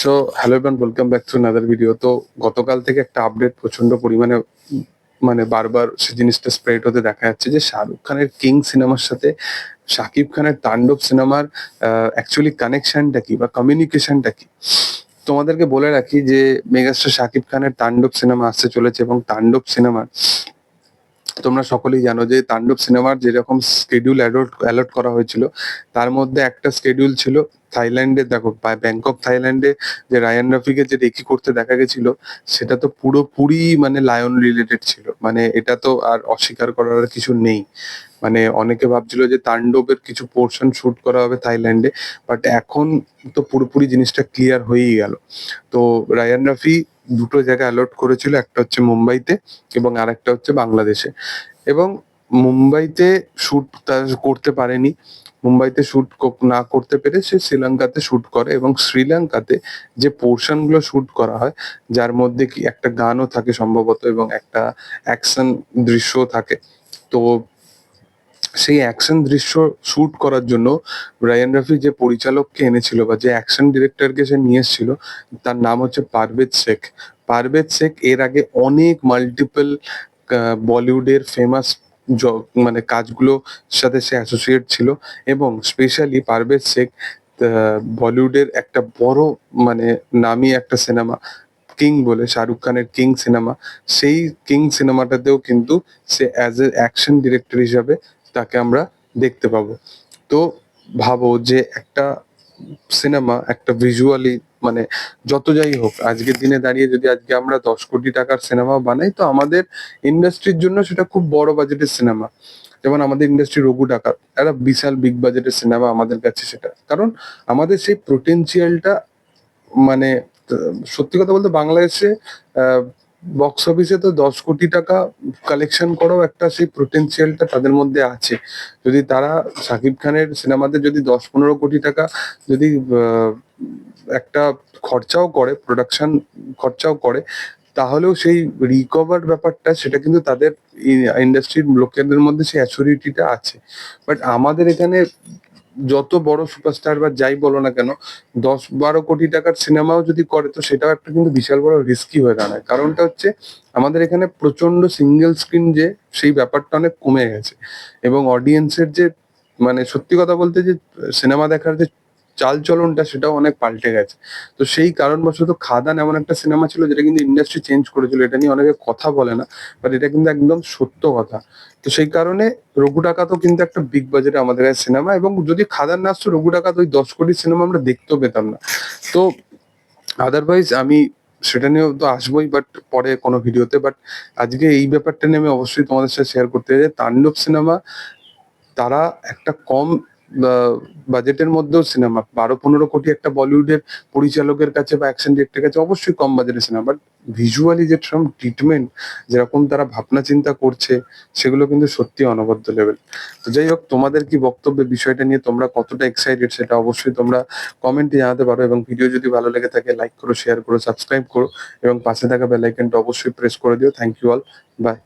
So hello everyone welcome back to another video তো গতকাল থেকে একটা আপডেট প্রচণ্ড পরিমাণে মানে বারবার সে জিনিসটা স্প্রেড হতে দেখা যাচ্ছে যে শাহরুখ খানের কিং সিনেমার সাথে শাকিব খানের তাণ্ডব সিনেমার অ্যাকচুয়ালি কানেকশনটা কি বা কমিউনিকেশনটা কি? তোমাদেরকে বলে রাখি যে মেগাস্টার শাকিব খানের তাণ্ডব সিনেমা আসতে চলেছে এবং তাণ্ডব সিনেমার তোমরা সকলেই জানো যে তাণ্ডব সিনেমার যেরকম স্কেডিউল অ্যালট করা হয়েছিল, তার মধ্যে একটা স্কেডিউল ছিল থাইল্যান্ডে, দেখো ব্যাংকক, থাইল্যান্ডে যে রায়ান রফিকে যে রেকি করতে দেখা গেছিল, সেটা তো পুরোপুরি মানে লায়ন রিলেটেড ছিল। মানে এটা তো আর অস্বীকার করার কিছু নেই। মানে অনেকে ভাবছিল যে তাণ্ডবের কিছু পোর্শন শুট করা হবে থাইল্যান্ডে বাট এখন তো পুরোপুরি জিনিসটা ক্লিয়ার হয়েই গেল। তো রায়ান রফি দুটো জায়গায় অ্যালট করেছিল, একটা হচ্ছে মুম্বাইতে এবং আরেকটা হচ্ছে বাংলাদেশে। এবং মুম্বাইতে শুট করতে পারেনি। মুম্বাইতে শ্যুট না করতে পেরে সে শ্রীলঙ্কাতে শ্যুট করে এবং শ্রীলঙ্কাতে যে পোর্শনগুলো শুট করা হয়, যার মধ্যে কি একটা গানও থাকে সম্ভবত এবং একটা অ্যাকশন দৃশ্য থাকে। তো সেই অ্যাকশন দৃশ্য শুট করার জন্য রায়ান রফি যে পরিচালককে এনেছিল বা যে অ্যাকশন ডিরেক্টরকে সে নিয়ে এসেছিল, তার নাম হচ্ছে পারভেজ শেখ। পারভেজ শেখ এর আগে অনেক মাল্টিপল বলিউডের ফেমাস মানে কাজগুলো সাথে সে অ্যাসোসিয়েট ছিল এবং স্পেশালি পারভেজ শেখ বলিউডের একটা বড় মানে নামি একটা সিনেমা কিং বলে, শাহরুখ খানের কিং সিনেমা সেই কিং সিনেমাটাতেও কিন্তু সে অ্যাজ এ অ্যাকশন ডিরেক্টর হিসাবে তাকে আমরা দেখতে পাবো। তো ভাবো যে একটা সিনেমা, একটা ভিজুয়ালি মানে যত যাই হোক, আজকের দিনে দাঁড়িয়ে যদি আজকে আমরা দশ কোটি টাকার সিনেমা বানাই, তো আমাদের ইন্ডাস্ট্রির জন্য সেটা খুব বড় বাজেটের সিনেমা। যেমন আমাদের ইন্ডাস্ট্রি রঘু ডাকাত, একটা বিশাল বিগ বাজেটের সিনেমা আমাদের কাছে সেটা। কারণ আমাদের সেই পোটেনশিয়ালটা মানে সত্যি কথা বলতে বাংলাদেশে বক্স অফিসে তো দশ কোটি টাকা কালেকশন করাও একটা সেই পোটেনশিয়ালটা তাদের মধ্যে আছে। যদি তারা শাকিব খানের সিনেমাতে যদি দশ পনেরো কোটি টাকা যদি একটা খরচাও করে প্রোডাকশন খরচাও করে, তাহলেও সেই রিকভার ব্যাপারটা, সেটা কিন্তু তাদের ইন্ডাস্ট্রির লোকেদের মধ্যে সেই অ্যাসিউরিটিটা আছে। বাট আমাদের এখানে যত বড় সুপারস্টার বা যাই বলো না কেন, দশ বারো কোটি টাকার সিনেমাও যদি করে, তো সেটাও একটা কিন্তু বিশাল বড় রিস্কি হয়ে দাঁড়ায়। কারণটা হচ্ছে, আমাদের এখানে প্রচণ্ড সিঙ্গেল স্ক্রিন যে, সেই ব্যাপারটা অনেক কমে গেছে। এবং অডিয়েন্সের যে মানে সত্যি কথা বলতে যে সিনেমা দেখার যে চাল চলনটা সেটাও অনেক পাল্টে গেছে। তো সেই কারণবশত খাদান এমন একটা সিনেমা ছিল যেটা কিন্তু ইন্ডাস্ট্রি চেঞ্জ করেছিল। এটা নিয়ে অনেকে কথা বলে না বাট এটা কিন্তু একদম সত্য কথা। তো সেই কারণে রঘু ডাকাতও কিন্তু একটা বিগ বাজেটে আমাদের কাছে সিনেমা, এবং যদি খাদান না আসতো, রঘু ডাকাত ওই দশ কোটি সিনেমা আমরা দেখতেও পেতাম না। তো আদারওয়াইজ আমি সেটা নিয়েও তো আসবোই বাট পরে কোনো ভিডিওতে বাট আজকে এই ব্যাপারটা নিয়ে আমি অবশ্যই তোমাদের সাথে শেয়ার করতে চাই তাণ্ডব সিনেমা, তারা একটা কম বাজেটের মধ্যেও সিনেমা, বারো পনেরো কোটি একটা বলিউডের পরিচালকের কাছে বা অ্যাকশন ডিরেক্টরের কাছে অবশ্যই কম বাজেটের সিনেমা। বাট ভিজুয়ালি যে সব ট্রিটমেন্ট যেরকম তারা ভাবনা চিন্তা করছে, সেগুলো কিন্তু সত্যি অনবদ্য লেভেল তো যাই হোক, তোমাদের কি বক্তব্য বিষয়টা নিয়ে তোমরা কতটা এক্সাইটেড সেটা অবশ্যই তোমরা কমেন্টে জানাতে পারো এবং ভিডিও যদি ভালো লেগে থাকে লাইক করো শেয়ার করো সাবস্ক্রাইব করো এবং পাশে থাকা বেল আইকনটা অবশ্যই প্রেস করে দিও। Thank you all by